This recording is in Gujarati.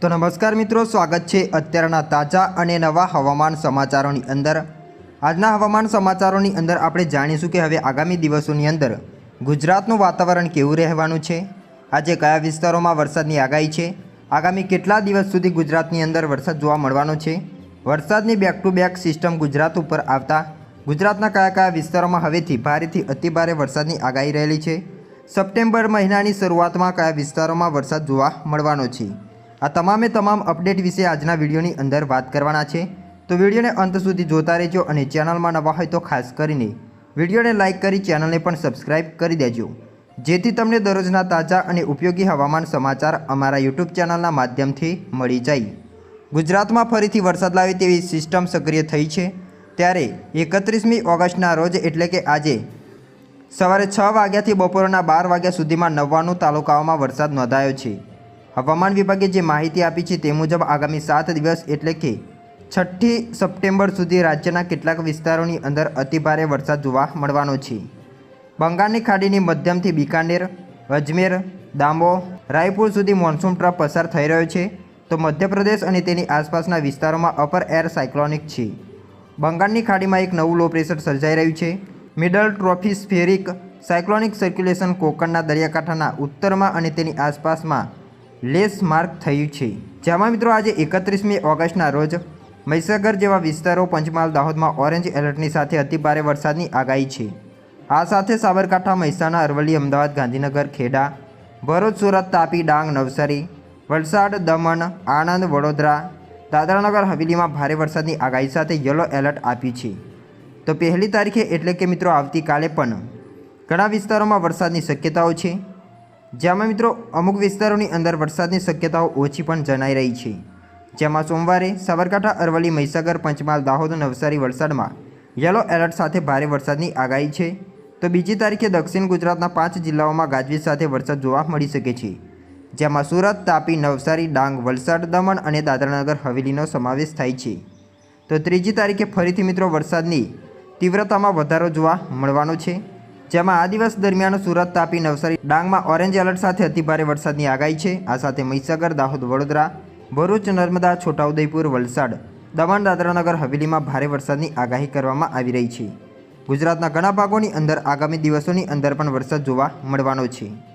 તો નમસ્કાર મિત્રો, સ્વાગત છે અત્યારના તાજા અને નવા હવામાન સમાચારોની અંદર. આજના હવામાન સમાચારોની અંદર આપણે જાણીશું કે હવે આગામી દિવસોની અંદર ગુજરાતનું વાતાવરણ કેવું રહેવાનું છે? આજે કયા વિસ્તારોમાં વરસાદની આગાહી છે? આગામી કેટલા દિવસ સુધી ગુજરાતની અંદર વરસાદ જોવા મળવાનો છે? વરસાદની back to back system Gujarat ઉપર આવતા ગુજરાતના કયા કયા વિસ્તારોમાં હવેથી ભારેથી અતિભારે વરસાદની આગાહી રહેલી છે? સપ્ટેમ્બર મહિનાની શરૂઆતમાં કયા વિસ્તારોમાં વરસાદ જોવા મળવાનો છે? આ તમામે તમામ અપડેટ વિશે આજના વિડીયોની અંદર વાત કરવાના છે. તો વિડીયોને અંત સુધી જોતા રહેજો અને ચેનલમાં નવા હોય તો ખાસ કરીને વિડીયોને લાઇક કરી ચેનલને પણ સબસ્ક્રાઇબ કરી દેજો. જેથી તમને દરરોજના તાજા અને ઉપયોગી હવામાન સમાચાર અમારા યુટ્યુબ ચેનલના માધ્યમથી મળી જાય. ગુજરાતમાં ફરીથી વરસાદ લાવે તેવી સિસ્ટમ સક્રિય થઈ છે. ત્યારે એકત્રીસમી ઓગસ્ટના રોજ એટલે કે આજે સવારે છ વાગ્યાથી બપોરના બાર વાગ્યા સુધીમાં નવ્વાણું તાલુકાઓમાં વરસાદ નોંધાયો છે. હવામાન વિભાગે જે માહિતી આપી છે તે મુજબ આગામી સાત દિવસ એટલે કે છઠ્ઠી સપ્ટેમ્બર સુધી રાજ્યના કેટલાક વિસ્તારોની અંદર અતિભારે વરસાદ જોવા મળવાનો છે. બંગાળની ખાડીની મધ્યમથી બિકાનેર, અજમેર દામો રાયપુર સુધી મોન્સૂન ટ્રફ પસાર થઈ રહ્યો છે. તો મધ્યપ્રદેશ અને તેની આસપાસના વિસ્તારોમાં અપર એર સાયક્લોનિક છે. બંગાળની ખાડીમાં એક નવું લો પ્રેશર સર્જાઈ રહ્યું છે. મિડલ ટ્રોફિસ્ફેરિક સાયક્લોનિક સર્ક્યુલેશન કોકણના દરિયાકાંઠાના ઉત્તરમાં અને તેની આસપાસમાં લેસ માર્ક થયું છે. જેમાં મિત્રો આજે એકત્રીસમી ઓગસ્ટના રોજ મહીસાગર જેવા વિસ્તારો પંચમહાલ દાહોદમાં ઓરેન્જ એલર્ટની સાથે અતિભારે વરસાદની આગાહી છે. આ સાથે સાબરકાંઠા, મહેસાણા, અરવલ્લી, અમદાવાદ, ગાંધીનગર, ખેડા, ભરૂચ, સુરત, તાપી, ડાંગ, નવસારી, વલસાડ, દમણ, આણંદ, વડોદરા, દાદરાનગર, હવેલીમાં ભારે વરસાદની આગાહી સાથે યલો એલર્ટ આપ્યું છે. તો પહેલી તારીખે એટલે કે મિત્રો આવતીકાલે પણ ઘણા વિસ્તારોમાં વરસાદની શક્યતાઓ છે. જેમાં મિત્રો, અમુક વિસ્તારોની અંદર વરસાદની શક્યતાઓ ઓછી પણ જણાઈ રહી છે. જેમાં સોમવારે સાબરકાંઠા, અરવલ્લી, મહીસાગર, પંચમહાલ, દાહોદ નવસારી વલસાડમાં યલો એલર્ટ સાથે ભારે વરસાદની આગાહી છે. તો બીજી તારીખે દક્ષિણ ગુજરાતના પાંચ જિલ્લાઓમાં ગાજવીજ સાથે વરસાદ જોવા મળી શકે છે. જેમાં સુરત, તાપી, નવસારી, ડાંગ, વલસાડ, દમણ અને દાદરાનગર હવેલીનો સમાવેશ થાય છે. તો ત્રીજી તારીખે ફરીથી મિત્રો વરસાદની તીવ્રતામાં વધારો જોવા મળવાનો છે. જેમાં આ દિવસ દરમિયાન સુરત તાપી નવસારી ડાંગમાં ઓરેન્જ એલર્ટ સાથે અતિભારે વરસાદની આગાહી છે. આ સાથે મહીસાગર, દાહોદ, વડોદરા, ભરૂચ, નર્મદા, છોટાઉદેપુર, વલસાડ, દમણ, દાદરાનગર, હવેલીમાં ભારે વરસાદની આગાહી કરવામાં આવી રહી છે. ગુજરાતના ઘણા ભાગોની અંદર આગામી દિવસોની અંદર પણ વરસાદ જોવા મળવાનો છે.